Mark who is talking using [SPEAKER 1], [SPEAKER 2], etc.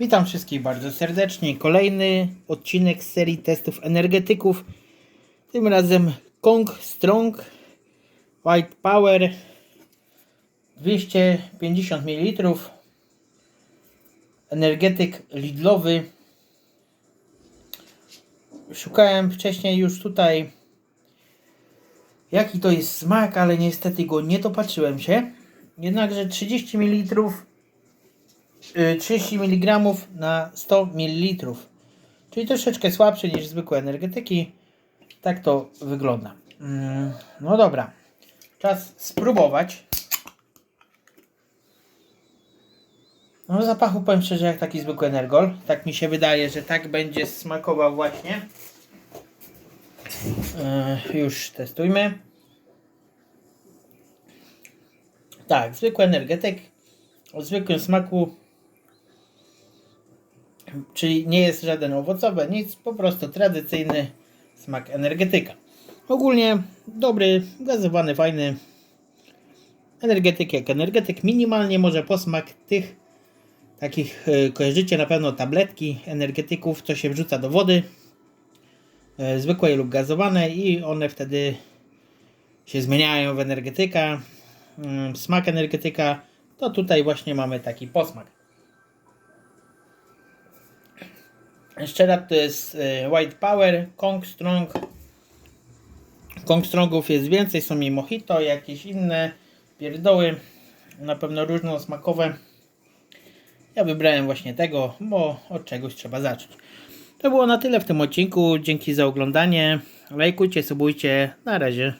[SPEAKER 1] Witam wszystkich bardzo serdecznie. Kolejny odcinek z serii testów energetyków. Tym razem Kong Strong White Power 250 ml. Energetyk Lidlowy. Szukałem wcześniej już tutaj jaki to jest smak, ale niestety go nie dopatrzyłem się. Jednakże 30 ml 30 mg na 100 ml. Czyli troszeczkę słabszy niż zwykłe energetyki. Tak to wygląda. Mm, No dobra. Czas spróbować. No zapachu powiem szczerze jak taki zwykły energol. Tak mi się wydaje, że tak będzie smakował właśnie. Yy, już testujmy. Tak, zwykły energetyk o zwykłym smaku czyli nie jest żaden owocowy, nic, po prostu tradycyjny smak energetyka. Ogólnie dobry, gazowany, fajny energetyk jak energetyk. Minimalnie może posmak tych takich, e, kojarzycie na pewno tabletki energetyków, co się wrzuca do wody, e, zwykłej lub gazowanej i one wtedy się zmieniają w energetyka. Mm, Smak energetyka to tutaj właśnie mamy taki posmak. Jeszcze raz to jest e, White Power, Kong Strong. Kong Strongów jest więcej, są i mojito, jakieś inne pierdoły, na pewno różnosmakowe. Ja wybrałem właśnie tego, bo od czegoś trzeba zacząć. To było na tyle w tym odcinku. Dzięki za oglądanie. Lajkujcie, subujcie. Na razie.